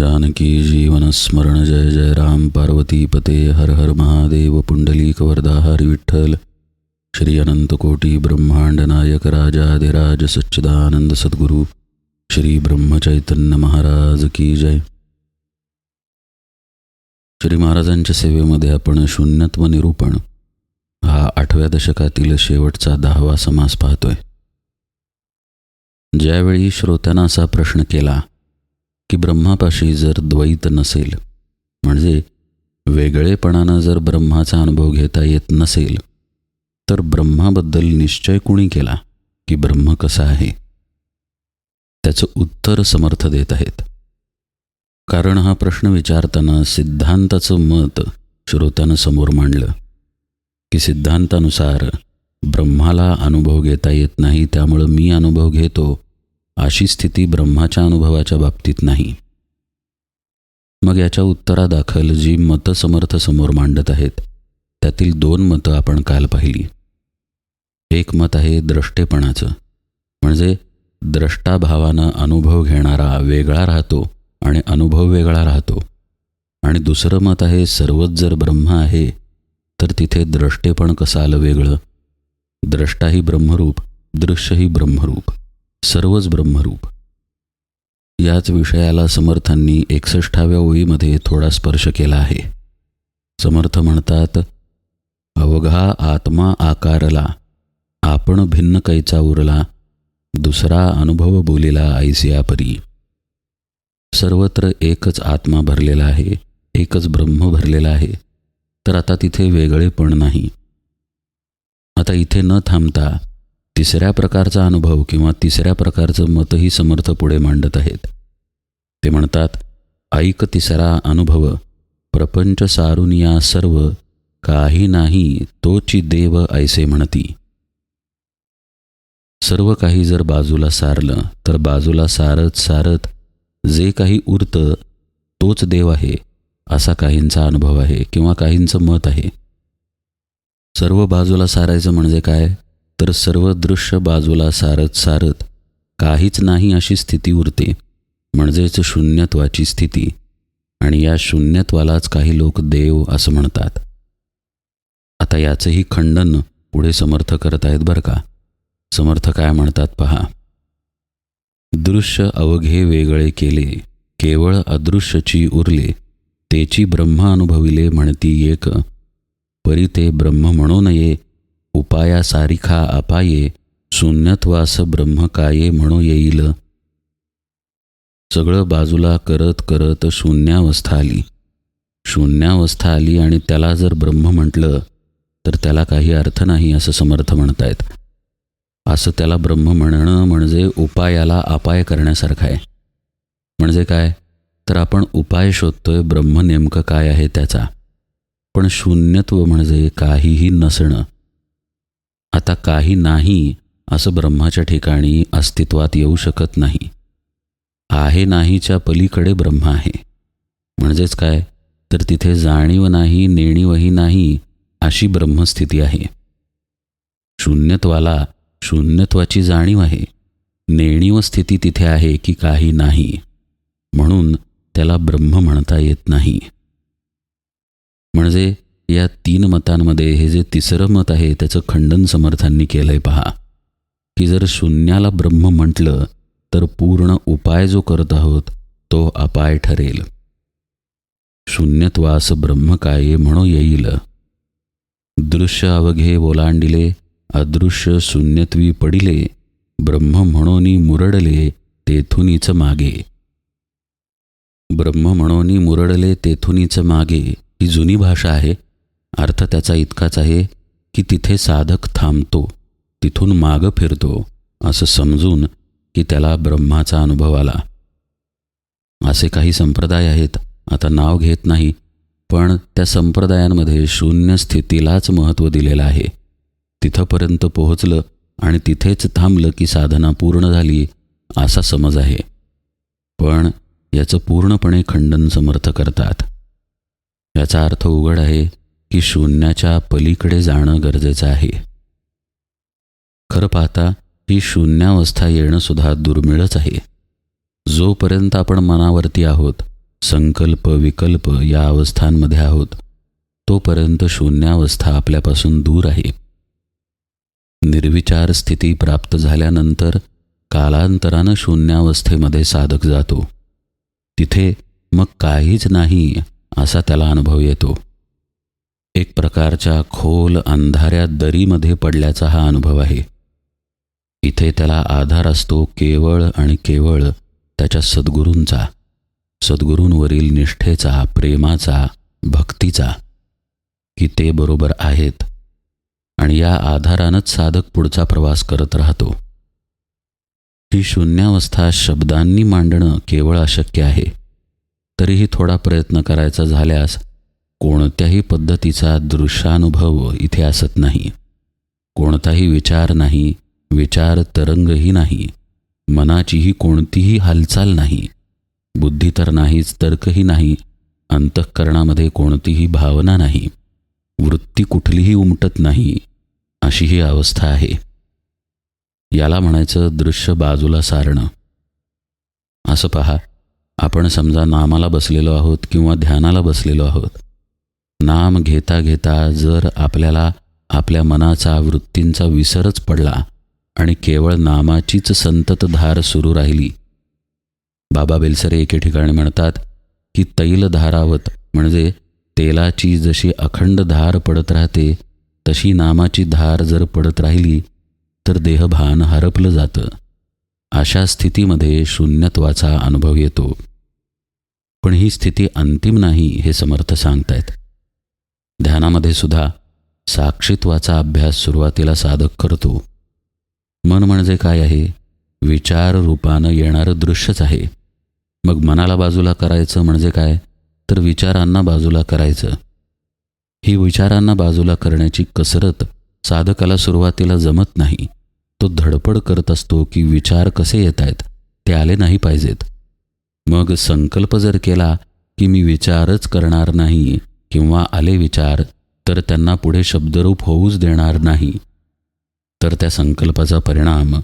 जानकी जीवनस्मरण जय जय राम पार्वती पते हर हर महादेव पुंडलीक वरदा विठ्ठल। श्री अनंत कोटी ब्रह्मांड नायक राजाधिराज सच्चिदानंद सद्गुरू श्री ब्रह्मचैतन्य महाराज की जय। श्री महाराजांच्या सेवेमध्ये आपण शून्यत्व निरूपण हा आठव्या दशकातील शेवटचा दहावा समास पाहतोय. ज्यावेळी श्रोत्यांना असा प्रश्न केला की ब्रह्मापाशी जर द्वैत नसेल म्हणजे वेगळेपणानं जर ब्रह्माचा अनुभव घेता येत नसेल तर ब्रह्माबद्दल निश्चय कुणी केला की ब्रह्म कसा आहे? त्याचं उत्तर समर्थ देत आहेत. कारण हा प्रश्न विचारताना सिद्धांताचं मत श्रोत्यानं समोर मांडलं की सिद्धांतानुसार ब्रह्माला अनुभव घेता येत नाही त्यामुळं मी अनुभव घेतो अशी स्थिती ब्रह्माच्या अनुभवाच्या बाबतीत नाही. मग याच्या उत्तरादाखल जी मतं समर्थ समोर मांडत आहेत त्यातील दोन मतं आपण काल पाहिली. एक मत आहे द्रष्टेपणाचं म्हणजे द्रष्टाभावानं अनुभव घेणारा वेगळा राहतो आणि अनुभव वेगळा राहतो. आणि दुसरं मत आहे सर्वच जर ब्रह्म आहे तर तिथे द्रष्टेपण कसं आलं वेगळं द्रष्टाही ब्रह्मरूप दृश्यही ब्रह्मरूप. सर्वच ब्रह्मरूप. याच विषयाला समर्थांनी एकसष्टाव्या ओळीमध्ये थोडा स्पर्श केला आहे. समर्थ म्हणतात अवघा आत्मा आकारला आपण भिन्न कैचा उरला दुसरा अनुभव बोलिला ऐसिया परी सर्वत्र एकच आत्मा भरलेला आहे एकच ब्रह्म भरलेला आहे तर आता तिथे वेगळेपण नाही. आता इथे न थांबता तिसऱ्या प्रकारचा अनुभव किंवा तिसऱ्या प्रकारचं मतही समर्थ पुढे मांडत आहेत. ते म्हणतात ऐक तिसरा अनुभव. प्रपंच सारून या सर्व काही नाही तोची देव ऐसे म्हणती. सर्व काही जर बाजूला सारलं तर बाजूला सारत सारत जे काही उरतं तोच देव आहे असा काहींचा अनुभव आहे किंवा काहींचं मत आहे. सर्व बाजूला सारायचं म्हणजे काय? तर सर्व दृश्य बाजूला सारत सारत काहीच नाही अशी स्थिती उरते. म्हणजेच शून्यत्वाची स्थिती. आणि या शून्यत्वालाच काही लोक देव असं म्हणतात. आता याचंही खंडन पुढे समर्थ करत आहेत बरं का? समर्थ काय म्हणतात पहा. दृश्य अवघे वेगळे केले. केवळ अदृश्यची उरले. तेची ब्रह्म अनुभविले म्हणती एक. परी ते ब्रह्म म्हणू नये उपाया सारिखा अपाये शून्यत्वास ब्रह्म काये म्हणू येईल. सगळं बाजूला करत करत शून्यावस्था आली. शून्यावस्था आली आणि त्याला जर ब्रह्म म्हटलं तर त्याला काही अर्थ नाही असं समर्थ म्हणतायत. असं त्याला ब्रह्म म्हणणं म्हणजे उपायाला अपाय करण्यासारखं आहे. म्हणजे काय? तर आपण उपाय शोधतोय ब्रह्म नेमकं काय आहे त्याचा. पण शून्यत्व म्हणजे काहीही नसणं. आता काही नाही असं ब्रह्माच्या ठिकाणी अस्तित्वात येऊ शकत नाही. आहे नाहीच्या पलीकडे ब्रह्म आहे. म्हणजेच काय? तर तिथे जाणीव नाही नेणीवही नाही अशी ब्रह्मस्थिती आहे. शून्यत्वाला शून्यत्वाची जाणीव आहे. नेणीव स्थिती तिथे आहे की काही नाही. म्हणून त्याला ब्रह्म म्हणता येत नाही. म्हणजे या तीन मतांमध्ये हे जे तिसरं मत आहे त्याचं खंडन समर्थांनी केलंय पहा. की जर शून्याला ब्रह्म म्हटलं तर पूर्ण उपाय जो करत आहोत तो अपाय ठरेल. शून्यत्वास ब्रह्म काय म्हणू येईल. दृश्य अवघे ओलांडिले अदृश्य शून्यत्वी पडिले ब्रह्म म्हणून मुरडले तेथुनीच मागे. ब्रह्म म्हणून मुरडले तेथुनीच मागे ही जुनी भाषा आहे. अर्थ त्याचा इतकाच आहे की तिथे साधक थांबतो तिथून माग फिरतो असं समजून की त्याला ब्रह्माचा अनुभव आला. असे काही संप्रदाय आहेत आता नाव घेत नाही पण त्या संप्रदायांमध्ये शून्य स्थितीलाच महत्त्व दिलेलं आहे. तिथंपर्यंत पोहोचलं आणि तिथेच थांबलं की साधना पूर्ण झाली असा समज आहे. पण याचं पूर्णपणे खंडन समर्थ करतात. याचा अर्थ उघड आहे की शून्याच्या पलीकडे जाणं गरजेचं आहे. खरं पाहता ही शून्यावस्था येणंसुद्धा दुर्मिळच आहे. जोपर्यंत आपण मनावरती आहोत संकल्प विकल्प या अवस्थांमध्ये आहोत तोपर्यंत शून्यावस्था आपल्यापासून दूर आहे. निर्विचार स्थिती प्राप्त झाल्यानंतर कालांतरानं शून्यावस्थेमध्ये साधक जातो. तिथे मग काहीच नाही असा त्याला अनुभव येतो. एक प्रकारच्या खोल अंधाऱ्या दरीमध्ये पडल्याचा हा अनुभव आहे. इथे त्याला आधार असतो केवळ आणि केवळ त्याच्या सद्गुरूंचा सद्गुरूंवरील निष्ठेचा प्रेमाचा भक्तीचा की ते बरोबर आहेत आणि या आधारानंच साधक पुढचा प्रवास करत राहतो. ही शून्यावस्था शब्दांनी मांडणं केवळ अशक्य आहे. तरीही थोडा प्रयत्न करायचा झाल्यास कोणत्याही पद्धतीचा दृश्यानुभव इथे असत नाही. कोणताही विचार नाही विचार तरंगही नाही मनाचीही कोणतीही हालचाल नाही बुद्धी तर नाहीच तर्कही नाही अंतःकरणामध्ये कोणतीही भावना नाही वृत्ती कुठलीही उमटत नाही अशी ही अवस्था आहे. याला म्हणायचं दृश्य बाजूला सारणं. असं पहा आपण समजा नामाला बसलेलो आहोत किंवा ध्यानाला बसलेलो आहोत नाम घेता घेता जर आपल्याला आपल्या मनाचा वृत्तींचा विसरच पडला आणि केवळ नामाचीच संततधार सुरू राहिली. बाबा बेलसरे एके ठिकाणी म्हणतात की तैल धारावत म्हणजे तेलाची जशी अखंड धार पडत राहते तशी नामाची धार जर पडत राहिली तर देहभान हरपलं जातं. अशा स्थितीमध्ये शून्यत्वाचा अनुभव येतो. पण ही स्थिती अंतिम नाही हे समर्थ सांगतायत. ध्यानामध्ये सुद्धा साक्षीत्वाचा अभ्यास सुरुवातीला साधक करतो. मन म्हणजे काय आहे? विचार रूपानं येणारं दृश्यच आहे. मग मनाला बाजूला करायचं म्हणजे काय? तर विचारांना बाजूला करायचं. ही विचारांना बाजूला करण्याची कसरत साधकाला सुरुवातीला जमत नाही. तो धडपड करत असतो की विचार कसे येत आहेत ते आले नाही पाहिजेत. मग संकल्प जर केला की मी विचारच करणार नाही किंवा आले विचार तर त्यांना पुढे शब्दरूप होऊच देणार नाही. तर त्या संकल्पाचा परिणाम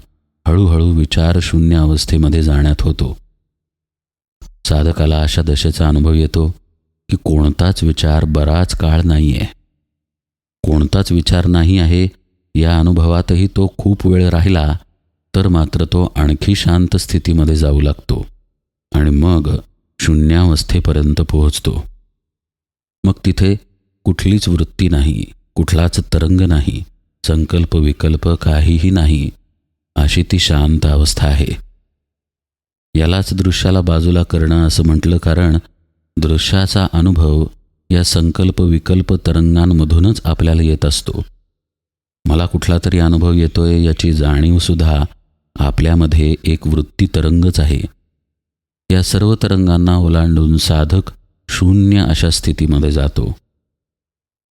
हळूहळू विचार शून्य अवस्थेमध्ये जाण्यात होतो. साधकाला अशा दशेचा अनुभव येतो की कोणताच विचार बराच काळ नाही आहे कोणताच विचार नाही आहे या अनुभवातही तो खूप वेळ राहिला तर मात्र तो आणखी शांत स्थितीमध्ये जाऊ लागतो आणि मग शून्यावस्थेपर्यंत पोहोचतो. मग तिथे कुठलीच वृत्ती नाही कुठलाच तरंग नाही संकल्प विकल्प काहीही नाही अशी ती शांत अवस्था आहे. यालाच दृश्याला बाजूला करणं असं म्हटलं कारण दृश्याचा अनुभव या संकल्प विकल्प तरंगांमधूनच आपल्याला येत असतो. मला कुठला तरी अनुभव येतोय याची जाणीवसुद्धा आपल्यामध्ये एक वृत्ती तरंगच आहे. या सर्व तरंगांना ओलांडून साधक शून्य अशा स्थितीमध्ये जातो.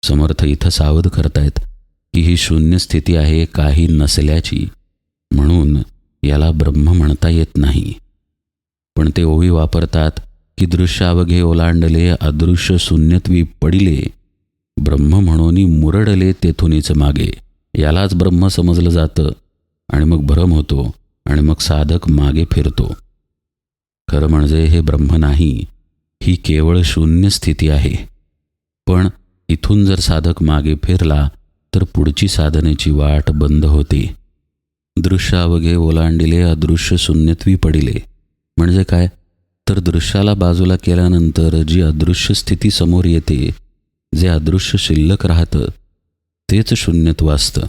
समर्थ इथं सावध करतायत की ही शून्य स्थिती आहे काही नसल्याची. म्हणून याला ब्रह्म म्हणता येत नाही. पण ते ओवी वापरतात की दृश्य अवघे ओलांडले अदृश्य शून्यत्वी पडिले. ब्रह्म म्हणून मुरडले तेथुनीच मागे. यालाच ब्रह्म समजलं जातं. आणि मग भ्रम होतो आणि मग साधक मागे फिरतो. खरं म्हणजे हे ब्रह्म नाही. ही केवळ शून्य स्थिती आहे. पण इथून जर साधक मागे फिरला तर पुढची साधनेची वाट बंद होते. दृश्य अवघे ओलांडिले अदृश्य शून्यत्वी पडिले. म्हणजे काय? तर दृश्याला बाजूला केल्यानंतर जी अदृश्य स्थिती समोर येते जे अदृश्य शिल्लक राहतं तेच शून्यत्व असतं.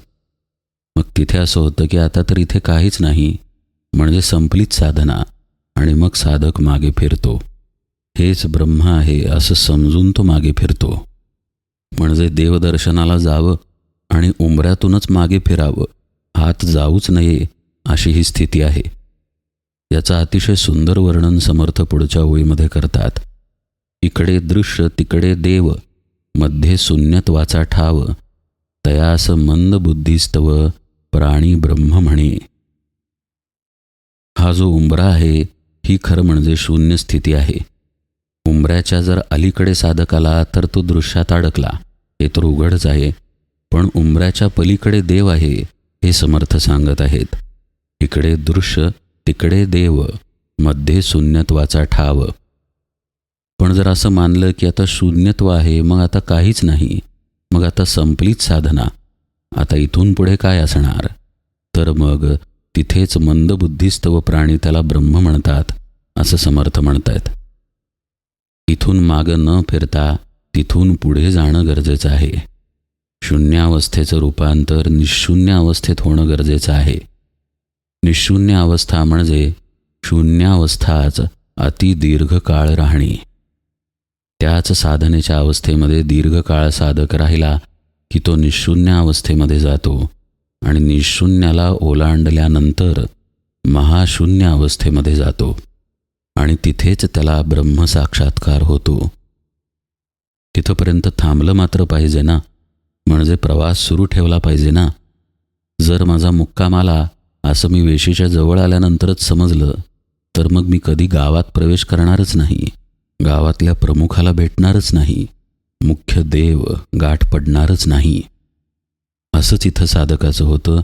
मग तिथे असं होतं की आता तर इथे काहीच नाही म्हणजे संपलीच साधना आणि मग साधक मागे फिरतो. हेच ब्रह्म आहे असं समजून तो मागे फिरतो. म्हणजे देवदर्शनाला जावं आणि उंबऱ्यातूनच मागे फिरावं हात जाऊच नये अशी ही स्थिती आहे. याचं अतिशय सुंदर वर्णन समर्थ पुढच्या ओळीमध्ये करतात. इकडे दृश्य तिकडे देवमध्ये शून्यत्वाचा ठाव तयास मंद बुद्धिस्तव प्राणी ब्रह्म म्हणे. हा जो उंबरा आहे ही खरं म्हणजे शून्य स्थिती आहे. उंबऱ्याच्या जर अलीकडे साधक आला तर तो दृश्यात अडकला. हे तर उघडच आहे पण उंबऱ्याच्या पलीकडे देव आहे हे समर्थ सांगत आहेत. इकडे दृश्य तिकडे देवमध्ये शून्यत्वाचा ठाव. पण जर असं मानलं की आता शून्यत्व आहे मग आता काहीच नाही. मग आता संपलीच साधना. आता इथून पुढे काय असणार? तर मग तिथेच मंदबुद्धिस्त व प्राणी त्याला ब्रह्म म्हणतात असं समर्थ म्हणतायत. इथून मागं न फिरता तिथून पुढे जाणं गरजेचं आहे. शून्यावस्थेचं रूपांतर निशून्य अवस्थेत होणं गरजेचं आहे. निशून्य अवस्था म्हणजे शून्यावस्थाच अतिदीर्घकाळ राहणे. त्याच साधनेच्या अवस्थेमध्ये दीर्घकाळ साधक राहिला की तो निशून्य अवस्थेमध्ये जातो आणि निशून्याला ओलांडल्यानंतर महाशून्य अवस्थेमध्ये जातो. आणि तिथेच त्याला ब्रह्मसाक्षात्कार होतो. तिथंपर्यंत थांबलं मात्र पाहिजे ना? म्हणजे प्रवास सुरू ठेवला पाहिजे ना? जर माझा मुक्काम आला असं मी वेशीच्या जवळ आल्यानंतरच समजलं तर मग मी कधी गावात प्रवेश करणारच नाही. गावातल्या प्रमुखाला भेटणारच नाही. मुख्य देव गाठ पडणारच नाही. असंच इथं साधकाचं होतं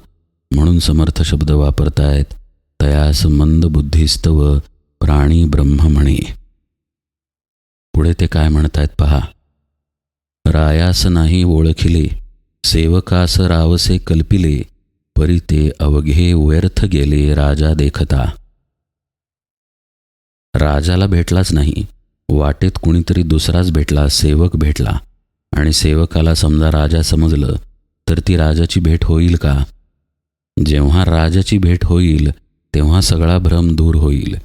म्हणून समर्थ शब्द वापरतायत तयास मंद बुद्धिस्तव प्राणी ब्रह्म म्हणे पुढे ते काय म्हणतायत पहा. रायास नाही ओळखिले सेवकास रावसे कल्पिले परी ते अवघे व्यर्थ गेले राजा देखता. राजाला भेटलाच नाही वाटेत कुणीतरी दुसराच भेटला सेवक भेटला. आणि सेवकाला समजा राजा समजलं तर ती राजाची भेट होईल का? जेव्हा राजाची भेट होईल तेव्हा सगळा भ्रम दूर होईल.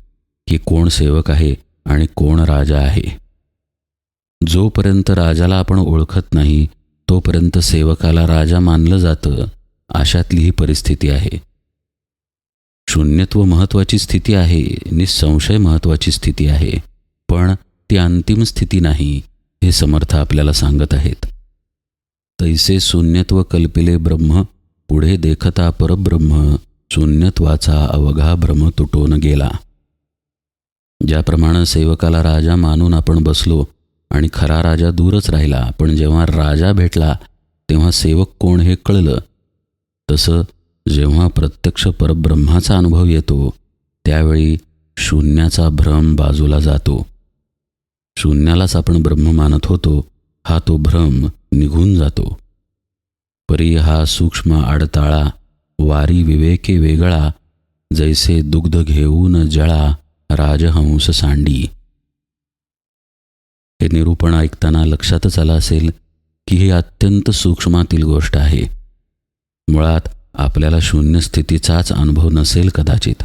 की कोण सेवक आहे आणि कोण राजा आहे. जोपर्यंत राजाला आपण ओळखत नाही तोपर्यंत सेवकाला राजा मानलं जातं अशातली ही परिस्थिती आहे. शून्यत्व महत्त्वाची स्थिती आहे निसंशय महत्त्वाची स्थिती आहे पण ती अंतिम स्थिती नाही हे समर्थ आपल्याला सांगत आहेत. तैसे शून्यत्व कल्पिले ब्रह्म पुढे देखता परब्रह्म शून्यत्वाचा अवघा भ्रम तुटून गेला. ज्याप्रमाणे सेवकाला राजा मानून आपण बसलो आणि खरा राजा दूरच राहिला पण जेव्हा राजा भेटला तेव्हा सेवक कोण हे कळलं. तसं जेव्हा प्रत्यक्ष परब्रह्माचा अनुभव येतो त्यावेळी शून्याचा भ्रम बाजूला जातो. शून्यालाच आपण ब्रह्म मानत होतो हा तो भ्रम निघून जातो. परी हा सूक्ष्म आडताळा वारी विवेके वेगळा जैसे दुग्ध घेऊन जळा राजहंस सांडी. हे निरूपण ऐकताना लक्षातच आलं असेल की ही अत्यंत सूक्ष्मातील गोष्ट आहे. मुळात आपल्याला शून्य स्थितीचाच अनुभव नसेल कदाचित.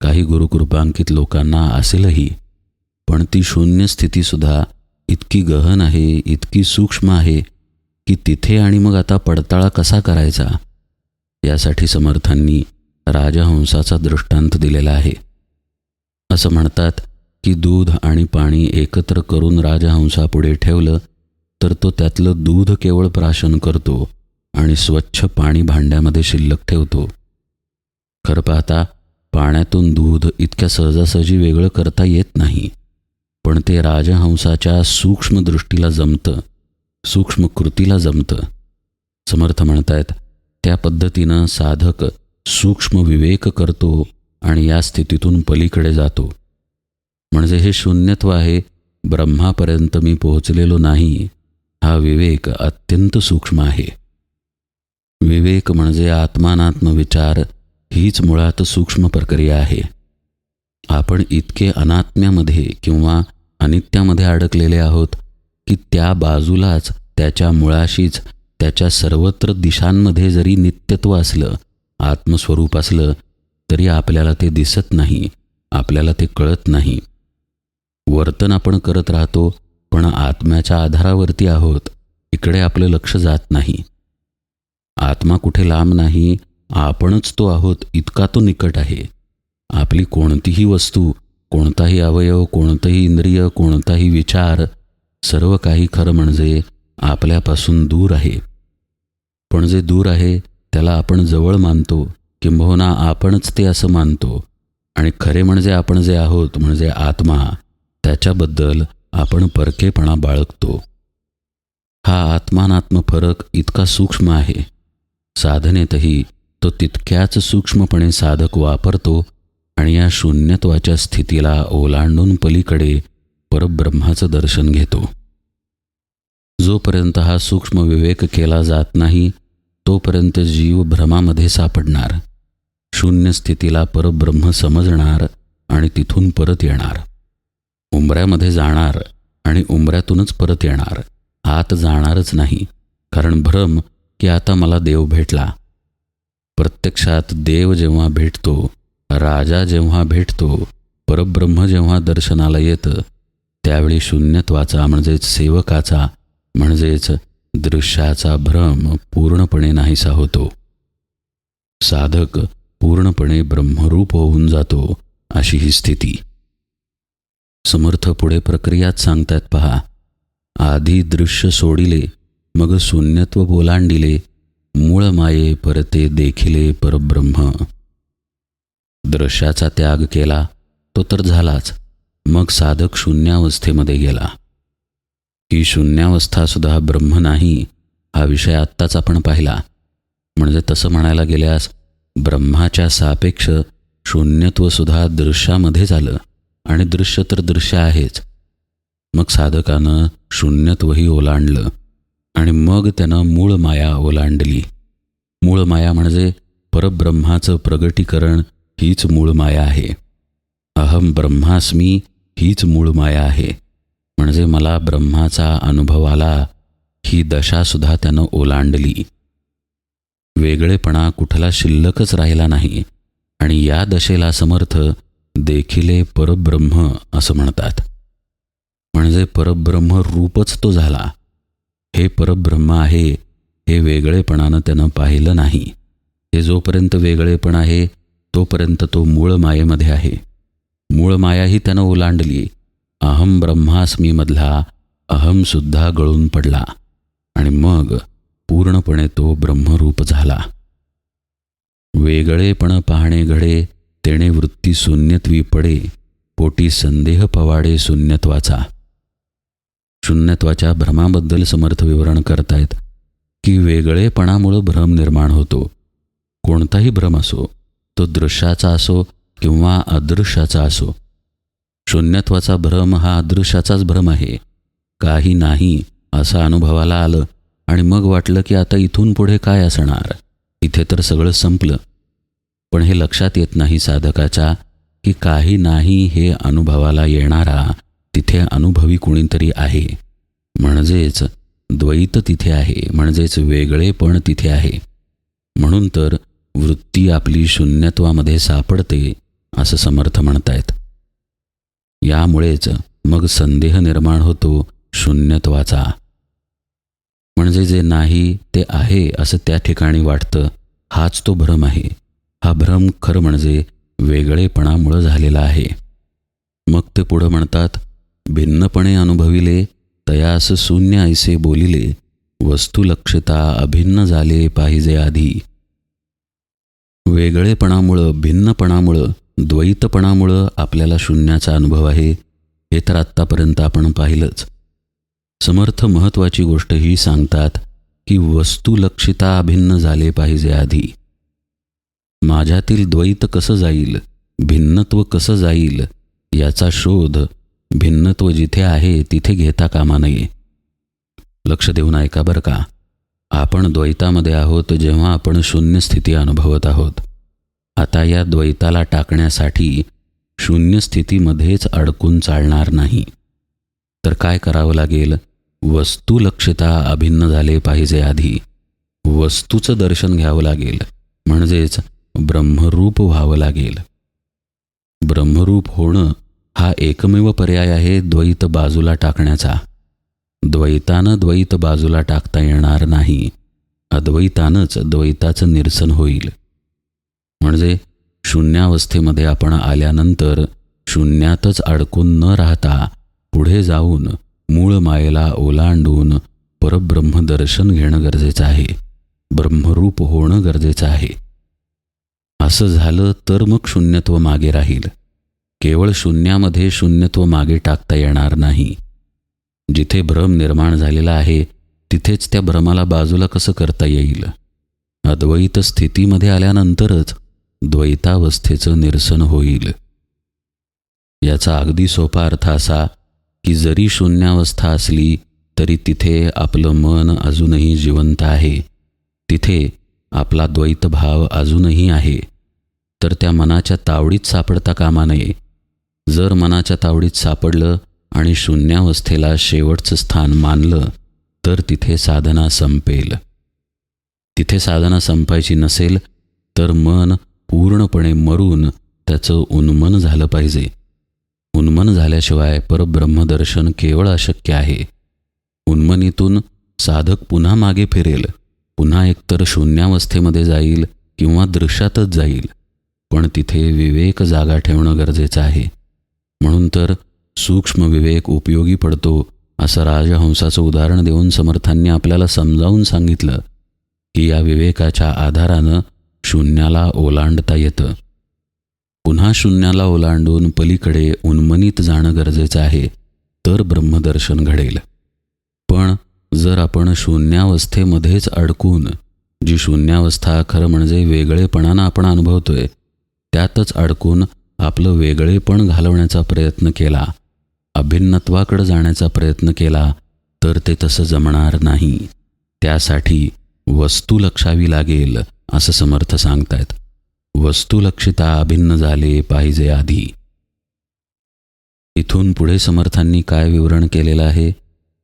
काही गुरुकृपांकित लोकांना असेलही पण ती शून्य स्थितीसुद्धा इतकी गहन आहे इतकी सूक्ष्म आहे की तिथे आणि मग आता पडताळा कसा करायचा? यासाठी समर्थांनी राजहंसाचा दृष्टांत दिलेला आहे. असं म्हणतात की दूध आणि पाणी एकत्र करून राजहंसापुढे ठेवलं तर तो त्यातलं दूध केवळ प्राशन करतो आणि स्वच्छ पाणी भांड्यामध्ये शिल्लक ठेवतो. खरं पाहता पाण्यातून दूध इतक्या सहजासहजी वेगळं करता येत नाही पण ते राजहंसाच्या सूक्ष्म दृष्टीला जमतं सूक्ष्म कृतीला जमतं. समर्थ म्हणतायत त्या पद्धतीनं साधक सूक्ष्म विवेक करतो आणि या स्थितीतून पलीकडे जातो. म्हणजे हे शून्यत्व आहे ब्रह्मापर्यंत मी पोहोचलेलो नाही. हा विवेक अत्यंत सूक्ष्म आहे. विवेक म्हणजे आत्मानात्म विचार हीच मुळात सूक्ष्म प्रक्रिया आहे. आपण इतके अनात्म्यामध्ये किंवा अनित्यामध्ये अडकलेले आहोत की त्या बाजूलाच त्याच्या मुळाशीच त्याच्या सर्वत्र दिशांमध्ये जरी नित्यत्व असलं आत्मस्वरूप असलं तरी आपल्याला ते दिसत नाही आपल्याला ते कळत नाही. वर्तन आपण करत राहतो पण आत्म्याच्या आधारावरती आहोत इकडे आपलं लक्ष जात नाही. आत्मा कुठे लांब नाही आपणच तो आहोत इतका तो निकट आहे. आपली कोणतीही वस्तू कोणताही अवयव कोणतंही इंद्रिय कोणताही विचार सर्व काही खरं म्हणजे आपल्यापासून दूर आहे. पण जे दूर आहे त्याला आपण जवळ मानतो किंबहुना आपणच ते असं मानतो. आणि खरे म्हणजे आपण जे आहोत म्हणजे आत्मा त्याच्याबद्दल आपण परकेपणा बाळगतो. हा आत्मानात्म फरक इतका सूक्ष्म आहे. साधनेतही तो तितक्याच सूक्ष्मपणे साधक वापरतो आणि या शून्यत्वाच्या स्थितीला ओलांडून पलीकडे परब्रह्माचं दर्शन घेतो. जोपर्यंत हा सूक्ष्म विवेक केला जात नाही तोपर्यंत जीव भ्रमामध्ये सापडणार. शून्य स्थितीला परब्रह्म समजणार आणि तिथून परत येणार. उंबऱ्यामध्ये जाणार आणि उंबऱ्यातूनच परत येणार. आत जाणारच नाही कारण भ्रम की आता मला देव भेटला. प्रत्यक्षात देव जेव्हा भेटतो राजा जेव्हा भेटतो परब्रह्म जेव्हा दर्शनाला येतं त्यावेळी शून्यत्वाचा म्हणजेच सेवकाचा म्हणजेच दृश्याचा भ्रम पूर्णपणे नाहीसा होतो. साधक पूर्णपणे ब्रह्मरूप होऊन जातो अशी ही स्थिती. समर्थ पुढे प्रक्रियात सांगतायत पहा आधी दृश्य सोडिले मग शून्यत्व बोलांडिले मूळ माये परते देखिले परब्रह्म. दृश्याचा त्याग केला तो तर झालाच मग साधक शून्यावस्थेमध्ये गेला. ही शून्यावस्था सुद्धा ब्रह्म नाही हा विषय आत्ताच आपण पाहिला. म्हणजे तसं म्हणायला गेल्यास ब्रह्माच्या सापेक्ष शून्यत्वसुद्धा दृश्यामध्ये झालं. आणि दृश्य तर दृश्य आहेच. मग साधकानं शून्यत्वही ओलांडलं. आणि मग त्यानं मूळ माया ओलांडली. मूळ माया म्हणजे परब्रह्माचं प्रगटीकरण हीच मूळ माया आहे. अहम ब्रह्मास्मी हीच मूळ माया आहे. म्हणजे मला ब्रह्माचा अनुभव आला ही दशासुद्धा त्यानं ओलांडली. वेगळेपणा कुठला शिल्लकच राहिला नाही आणि या दशेला समर्थ देखिले परब्रह्म असं म्हणतात. म्हणजे परब्रह्म रूपच तो झाला. हे परब्रह्म आहे हे वेगळेपणानं त्यानं पाहिलं नाही. हे जोपर्यंत वेगळेपण आहे तोपर्यंत तो मूळ मायेमध्ये आहे. मूळ मायाही त्यानं ओलांडली. अहम ब्रह्मास्मीमधला अहमसुद्धा गळून पडला. आणि मग पूर्णपणे तो ब्रह्मरूप झाला. वेगळेपण पाहणे घडे तेणे वृत्ती शून्यत्वी पडे पोटी संदेह पवाडे शून्यत्वाचा. शून्यत्वाच्या भ्रमाबद्दल समर्थ विवरण करतायत की वेगळेपणामुळं भ्रम निर्माण होतो. कोणताही भ्रम असो तो दृश्याचा असो किंवा अदृश्याचा असो. शून्यत्वाचा भ्रम हा अदृश्याचाच भ्रम आहे. काही नाही असं अनुभवाला आलं आणि मग वाटलं की आता इथून पुढे काय असणार? इथे तर सगळं संपलं. पण हे लक्षात येत नाही साधकाच्या की काही नाही हे अनुभवाला येणारा तिथे अनुभवी कुणीतरी आहे. म्हणजेच द्वैत तिथे आहे म्हणजेच वेगळेपण तिथे आहे. म्हणून तर वृत्ती आपली शून्यत्वामध्ये सापडते असं समर्थ म्हणतायत. यामुळेच मग संदेह निर्माण होतो शून्यत्वाचा. म्हणजे जे नाही ते आहे असं त्या ठिकाणी वाटतं. हाच तो भ्रम आहे. हा भ्रम खरं म्हणजे वेगळेपणामुळं झालेला आहे. मग ते पुढं म्हणतात भिन्नपणे अनुभविले तयास शून्य ऐसे बोलिले वस्तुलक्षता अभिन्न झाले पाहिजे आधी. वेगळेपणामुळं भिन्नपणामुळं द्वैतपणामुळं आपल्याला शून्याचा अनुभव आहे हे तर आत्तापर्यंत आपण पाहिलंच. समर्थ महत्त्वाची गोष्ट ही सांगतात की वस्तुलक्षिता अभिन्न झाले पाहिजे आधी. माझ्यातील द्वैत कसं जाईल भिन्नत्व कसं जाईल याचा शोध भिन्नत्व जिथे आहे तिथे घेता कामा नये. लक्ष देऊन ऐका बरं का. आपण द्वैतामध्ये आहोत जेव्हा आपण शून्य स्थिती अनुभवत आहोत. आता या द्वैताला टाकण्यासाठी शून्य स्थितीमध्येच अडकून चालणार नाही. तर काय करावं लागेल? वस्तुलक्षता अभिन्न झाले पाहिजे आधी. वस्तूचं दर्शन घ्यावं लागेल म्हणजेच ब्रह्मरूप व्हावं लागेल. ब्रह्मरूप होणं हा एकमेव पर्याय आहे द्वैत बाजूला टाकण्याचा. द्वैतानं द्वैत बाजूला टाकता येणार नाही. अद्वैतानंच द्वैताचं निरसन होईल. म्हणजे शून्यावस्थेमध्ये आपण आल्यानंतर शून्यातच अडकून न राहता पुढे जाऊन मूळ मायेला ओलांडून परब्रह्म दर्शन घेणं गरजेचं आहे. ब्रह्मरूप होणं गरजेचं आहे. असं झालं तर मग शून्यत्व मागे राहील. केवळ शून्यामध्ये शून्यत्व मागे टाकता येणार नाही. जिथे भ्रम निर्माण झालेला आहे तिथेच त्या भ्रमाला बाजूला कसं करता येईल? अद्वैत स्थितीमध्ये आल्यानंतरच द्वैतावस्थेचं निरसन होईल. याचा अगदी सोपा अर्थ असा की जरी शून्यावस्था असली तरी तिथे आपलं मन अजूनही जिवंत आहे. तिथे आपला द्वैतभाव अजूनही आहे. तर त्या मनाच्या तावडीत सापडता कामा नये. जर मनाच्या तावडीत सापडलं आणि शून्यावस्थेला शेवटचं स्थान मानलं तर तिथे साधना संपेल. तिथे साधना संपायची नसेल तर मन पूर्णपणे मरून त्याचं उन्मन झालं पाहिजे. उन्मन झाल्याशिवाय परब्रह्मदर्शन केवळ अशक्य आहे. उन्मनीतून साधक पुन्हा मागे फिरेल. पुन्हा एकतर शून्यावस्थेमध्ये जाईल किंवा दृश्यातच जाईल. पण तिथे विवेक जागा ठेवणं गरजेचं आहे. म्हणून तर सूक्ष्म विवेक उपयोगी पडतो असं राजहंसाचं उदाहरण देऊन समर्थांनी आपल्याला समजावून सांगितलं की या विवेकाच्या आधारानं शून्याला ओलांडता येतं. पुन्हा शून्याला ओलांडून पलीकडे उन्मनीत जाणं गरजेचं आहे तर ब्रह्मदर्शन घडेल. पण जर आपण शून्यावस्थेमध्येच अडकून जी शून्यावस्था खरं म्हणजे वेगळेपणानं आपण अनुभवतोय त्यातच अडकून आपलं वेगळेपण घालवण्याचा प्रयत्न केला अभिन्नत्वाकडे जाण्याचा प्रयत्न केला तर ते तसं जमणार नाही. त्यासाठी वस्तू लक्षावी लागेल असं समर्थ सांगतायत. वस्तुलक्षिता अभिन्न झाले पाहिजे आधी. इथून पुढे समर्थांनी काय विवरण केलेलं आहे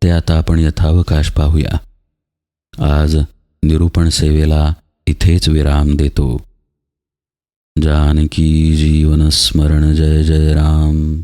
ते आता आपण यथावकाश पाहूया. आज निरूपण सेवेला इथेच विराम देतो. जानकी जीवन स्मरण जय जय राम.